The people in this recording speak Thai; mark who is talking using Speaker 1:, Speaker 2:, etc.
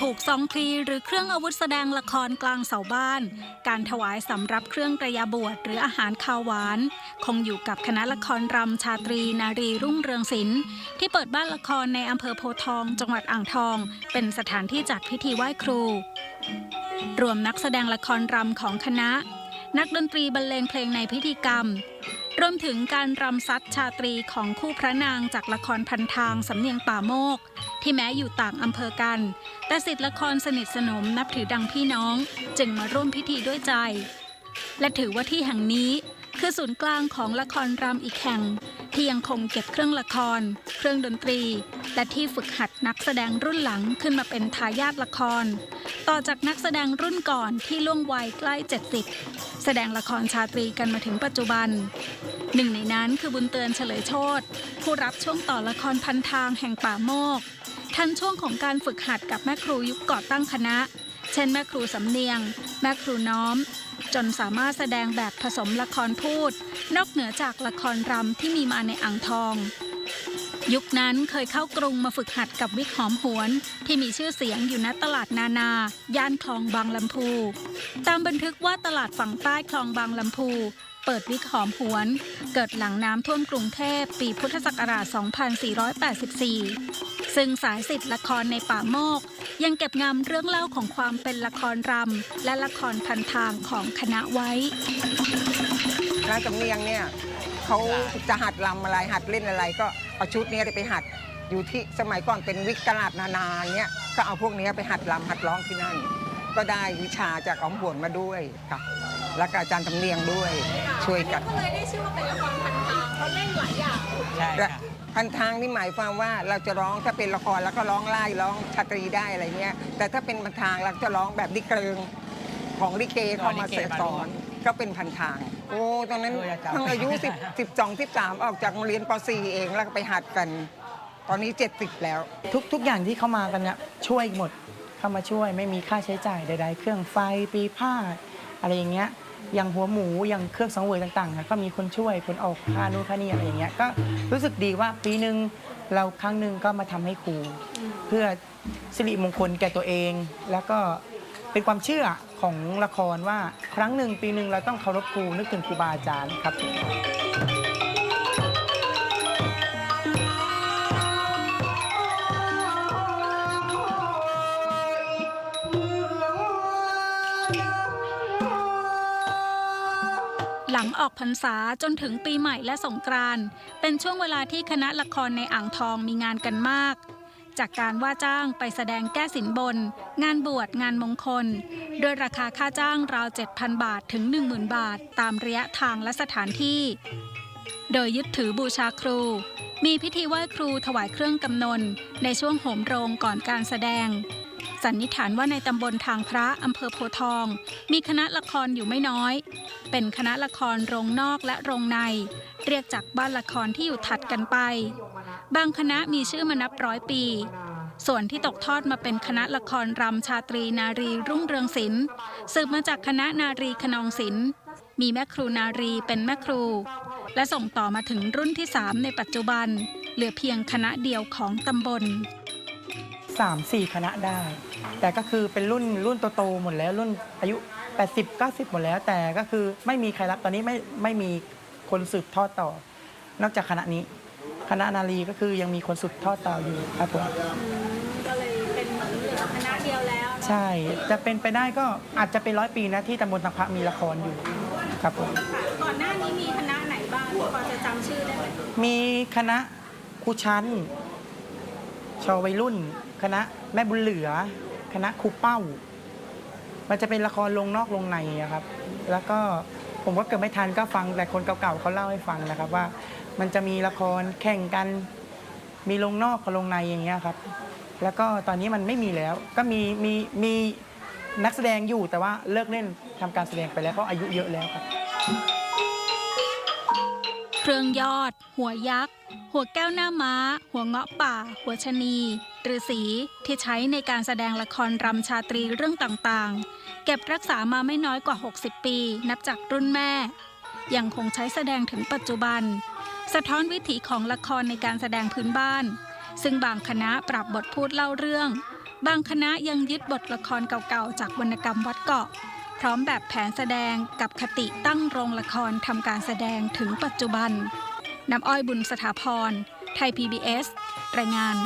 Speaker 1: ธรรมเนียมผูกซองพลีหรือเครื่องอาวุธแสดงละครกลางเสาบ้าน การถวายสำรับเครื่องกระยาบวชหรืออาหารคาวหวาน คงอยู่กับคณะละครรำชาตรีนารีรุ่งเรืองศิลป์ที่เปิดบ้านละครในอำเภอโพทอง จังหวัดอ่างทอง เป็นสถานที่จัดพิธีไหว้ครู รวมนักแสดงละครรำของคณะ นักดนตรีบรรเลงเพลงในพิธีกรรม รวมถึงการรำซัดชาตรีของคู่พระนางจากละครพันทางสำเนียงป่าโมก ที่แม้อยู่ต่างอำเภอกัน แต่สิทธิละครสนิทสนมนับถือดังพี่น้อง จึงมาร่วมพิธีด้วยใจ และถือว่าที่แห่งนี้คือศูนย์กลางของละครรำอีกแห่ง ที่ยังคงเก็บเครื่องละคร เครื่องดนตรี และที่ฝึกหัดนักแสดงรุ่นหลังขึ้นมาเป็นทายาทละคร ต่อจากนักแสดงรุ่นก่อนที่ล่วงวัยใกล้ 70 แสดงละครชาตรีกันมาถึงปัจจุบัน หนึ่งในนั้นคือบุญเตือนเฉลยโชตผู้รับช่วงต่อละครพันทางแห่งป่าโมกทันช่วงของการฝึกหัดกับแม่ครูยุคก่อตั้งคณะ เช่นแม่ครูสำเนียง แม่ครูน้อม จนสามารถแสดงแบบผสมละครพูด นอกเหนือจากละครรำที่มีมาในอ่างทอง ยุคนั้นเคยเข้ากรุงมาฝึกหัดกับวิกหอมหวน ที่มีชื่อเสียงอยู่ณตลาดนานา ย่านคลองบางลำพู ตามบันทึกว่าตลาดฝั่งใต้คลองบางลำพู เปิดวิกหอมหวน เกิดหลังน้ำท่วมกรุงเทพปีพุทธศักราช 2484 ซึ่งสายสิทธิ์ละครในป่าโมก ยังเก็บงำเรื่องเล่าของความเป็นละครรำและละครพันทางของคณะไว้
Speaker 2: ร้านสำเนียงเนี่ยเขาจะหัดลำอะไรหัดเล่นอะไร ก็เอาชุดเนี้ยไปหัดอยู่ที่สมัยก่อนเป็นวิกตลาดนานาเนี่ยก็เอาพวกเนี้ยไปหัดลำหัดร้องที่นั่น ก็ได้วิชาจากออมบวนมาด้วยค่ะแล้วก็อาจารย์สำเนียงด้วยช่วยกัน
Speaker 1: ก็เลยได้ชื่อว่าเป็นละครพันทางเพราะเล่นหลายอย่าง
Speaker 3: ใช่
Speaker 2: และ
Speaker 3: ค่ะ
Speaker 2: พันทางนี่หมายความว่าเราจะร้องถ้าเป็นละครแล้วก็ร้องไล่ร้องชาตรีได้อะไรเงี้ยแต่ถ้าเป็นพันทางเราจะร้องแบบลิเกเริงของลิเกเข้ามาเสสอน ก็เป็นพันทาง โอ้ตอนนั้น
Speaker 3: เออจำ
Speaker 2: เพิ่งอายุ10 12 13 ออกจากโรงเรียนป .4 เองแล้วก็ไปหัดกัน ตอนนี้ 70 แล้ว
Speaker 4: ทุกทุกอย่างที่เข้ามากันเนี่ยช่วยหมดเข้ามาช่วยไม่มีค่าใช้จ่ายใดๆ เครื่องไฟปีผ้าอะไรอย่างเงี้ยอย่างหัวหมูอย่างเครื่องสังเวยต่างๆอะก็มีคนช่วยคนออกค่านู่นค่านี่อะไรอย่างเงี้ยก็รู้สึกดีว่าปีหนึ่งเราครั้งหนึ่งก็มาทำให้ครู เพื่อสิริมงคลแก่ตัวเอง แล้วก็เป็นความเชื่อ ของละครว่าครั้งหนึ่งปีหนึ่งเราต้องเคารพครูนึกถึงครูบาอาจารย์ครับ
Speaker 1: หลังออกพรรษาจนถึงปีใหม่และสงกรานต์เป็นช่วงเวลาที่คณะละครในอ่างทองมีงานกันมาก จากการว่าจ้างไปแสดงแก้สินบน งานบวชงานมงคล โดยราคาค่าจ้างราว 7,000 บาทถึง 10,000 บาท ตามระยะทางและสถานที่ โดยยึดถือบูชาครู มีพิธีไหว้ครูถวายเครื่องกำนน ในช่วงโหมโรงก่อนการแสดง สันนิษฐานว่าในตำบลทางพระอำเภอโพทอง มีคณะละครอยู่ไม่น้อย เป็นคณะละครโรงนอกและโรงใน เรียกจากบ้านละครที่อยู่ถัดกันไป บางคณะมีชื่อมานับร้อยปี ส่วนที่ตกทอดมาเป็นคณะละครรำชาตรีนารีรุ่งเรืองศิลป์สืบมาจากคณะนารีขนองศิลป์มีแม่ครูนารีเป็นแม่ครู และส่งต่อมาถึงรุ่นที่ 3 ในปัจจุบัน เหลือเพียงคณะเดียวของตำบล
Speaker 4: สามสี่คณะได้ แต่ก็คือเป็นรุ่นรุ่นโตๆหมดแล้วรุ่นอายุ 80 90 หมดแล้ว แต่ก็คือไม่มีใครรับตอนนี้ไม่ไม่มีคนสืบทอดต่อ นอกจากคณะนี้ คณะนารีก็คือยังมีคนสืบทอดต่ออยู่ครับผม
Speaker 1: ก็เลยเป็นเหมือนเหลือคณะเดียวแล้ว
Speaker 4: ใช่จะเป็นไปได้ก็อาจจะเป็นร้อยปีนะที่ตำบลตังพระมีละครอยู่ครับผม
Speaker 1: ก่อนหน้านี้มีคณะไหนบ้างที่พอจะจำชื่อได้ไหม
Speaker 4: มีคณะครูชั้นชอวัยรุ่น คณะแม่บุญเหลือ คณะครูเป้า มันจะเป็นละครลงนอกลงในอะครับ แล้วก็ผมก็เกิดไม่ทันก็ฟังแต่คนเก่าๆเขาเล่าให้ฟังนะครับว่า มันจะมีละครแข่งกัน มีลงนอกกับลงในอย่างเงี้ยครับ แล้วก็ตอนนี้มันไม่มีแล้ว ก็มีมีมีนักแสดงอยู่แต่ว่าเลิกเล่นทำการแสดงไปแล้วเพราะอายุเยอะแล้วครับ
Speaker 1: เครื่องยอด หัวยักษ์ หัวแก้วหน้าม้า หัวเงาะป่า หัวชะนีฤาษีที่ใช้ในการแสดงละครรำชาตรีเรื่องต่างๆ เก็บรักษามาไม่น้อยกว่า 60 ปี นับจากรุ่นแม่ ยังคงใช้แสดงถึงปัจจุบัน สะท้อนวิถีของละครในการแสดงพื้นบ้าน ซึ่งบางคณะปรับบทพูดเล่าเรื่อง บางคณะยังยึดบทละครเก่าๆ จากวรรณกรรมวัดเกาะ พร้อมแบบแผนแสดงกับคติตั้งโรงละครทำการแสดงถึงปัจจุบันน้ำอ้อยบุญสถาพร ไทย PBS รายงาน